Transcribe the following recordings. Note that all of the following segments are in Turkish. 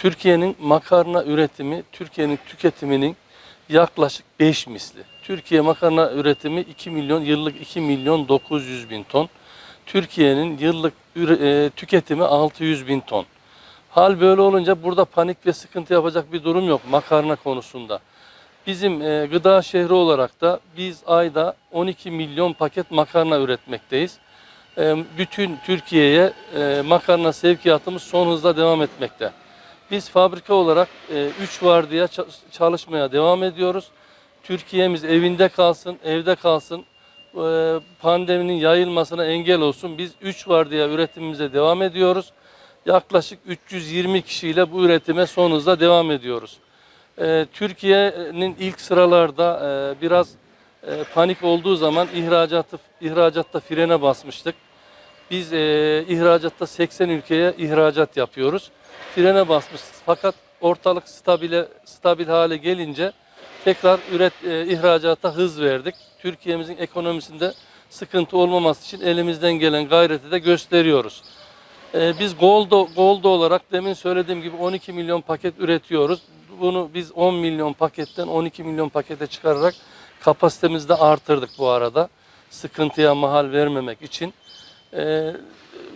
Türkiye'nin makarna üretimi, Türkiye'nin tüketiminin yaklaşık 5 misli. Türkiye makarna üretimi 2 milyon, yıllık 2 milyon 900 bin ton. Türkiye'nin yıllık e, tüketimi 600 bin ton. Hal böyle olunca burada panik ve sıkıntı yapacak bir durum yok makarna konusunda. Bizim e, gıda şehri olarak da biz ayda 12 milyon paket makarna üretmekteyiz. E, bütün Türkiye'ye e, makarna sevkiyatımız son hızla devam etmekte. Biz fabrika olarak 3 vardiya ça- çalışmaya devam ediyoruz. Türkiye'miz evinde kalsın, evde kalsın, e, pandeminin yayılmasına engel olsun. Biz 3 vardiya üretimimize devam ediyoruz. Yaklaşık 320 kişiyle bu üretime son hızla devam ediyoruz. E, Türkiye'nin ilk sıralarda e, biraz e, panik olduğu zaman ihracatı ihracatta frene basmıştık. Biz e, ihracatta 80 ülkeye ihracat yapıyoruz. Frene basmışız. Fakat ortalık stabile stabil hale gelince tekrar üret e, ihracata hız verdik. Türkiye'mizin ekonomisinde sıkıntı olmaması için elimizden gelen gayreti de gösteriyoruz. E, biz Goldo, Goldo olarak demin söylediğim gibi 12 milyon paket üretiyoruz. Bunu biz 10 milyon paketten 12 milyon pakete çıkararak kapasitemizi de artırdık bu arada. Sıkıntıya mahal vermemek için. E,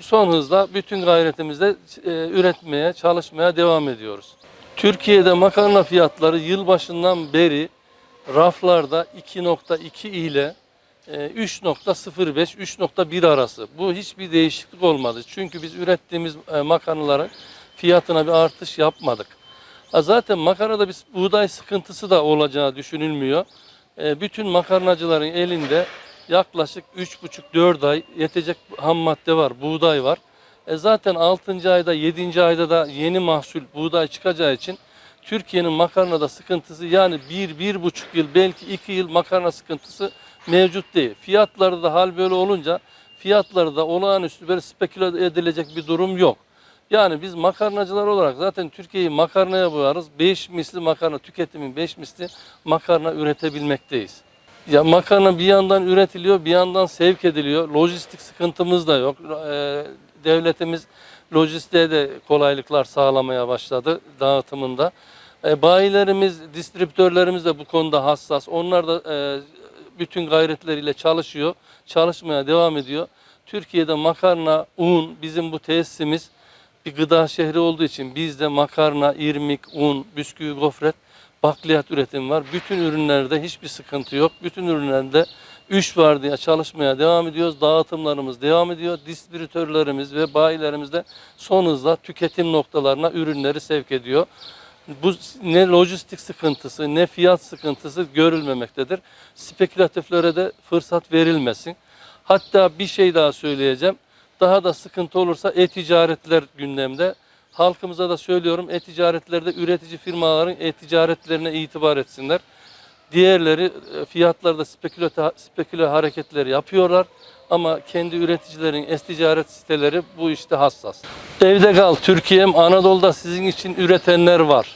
son hızla bütün gayretimizle e, üretmeye, çalışmaya devam ediyoruz. Türkiye'de makarna fiyatları yılbaşından beri raflarda 2.2 ile e, 3.05, 3.1 arası. Bu hiçbir değişiklik olmadı. Çünkü biz ürettiğimiz e, makarnaların fiyatına bir artış yapmadık. Zaten makarnada bir buğday sıkıntısı da olacağı düşünülmüyor. E, Bütün makarnacıların elinde yaklaşık 3,5-4 ay yetecek ham madde var, buğday var. E zaten 6. ayda 7. ayda da yeni mahsul buğday çıkacağı için Türkiye'nin makarnada sıkıntısı yani 1-1,5 yıl belki 2 yıl makarna sıkıntısı mevcut değil. Fiyatları da hal böyle olunca fiyatları da olağanüstü böyle speküle edilecek bir durum yok. Yani biz makarnacılar olarak zaten Türkiye'yi makarnaya boyarız. 5 misli makarna tüketimin 5 misli makarna üretebilmekteyiz. Ya makarna bir yandan üretiliyor, bir yandan sevk ediliyor. Lojistik sıkıntımız da yok. Ee, devletimiz lojistiğe de kolaylıklar sağlamaya başladı dağıtımında. E, bayilerimiz, distribütörlerimiz de bu konuda hassas. Onlar da e, bütün gayretleriyle çalışıyor, çalışmaya devam ediyor. Türkiye'de makarna, un, bizim bu tesisimiz bir gıda şehri olduğu için bizde makarna, irmik, un, bisküvi, gofret, bakliyat üretimi var. Bütün ürünlerde hiçbir sıkıntı yok. Bütün ürünlerde 3 var diye çalışmaya devam ediyoruz. Dağıtımlarımız devam ediyor. Distribütörlerimiz ve bayilerimiz de son hızla tüketim noktalarına ürünleri sevk ediyor. Bu ne lojistik sıkıntısı ne fiyat sıkıntısı görülmemektedir. Spekülatiflere de fırsat verilmesin. Hatta bir şey daha söyleyeceğim. Daha da sıkıntı olursa e-ticaretler gündemde. Halkımıza da söylüyorum e-ticaretlerde üretici firmaların e-ticaretlerine itibar etsinler. Diğerleri e, fiyatlarda speküle, speküle hareketleri yapıyorlar. Ama kendi üreticilerin e-ticaret siteleri bu işte hassas. Evde kal Türkiye'm Anadolu'da sizin için üretenler var.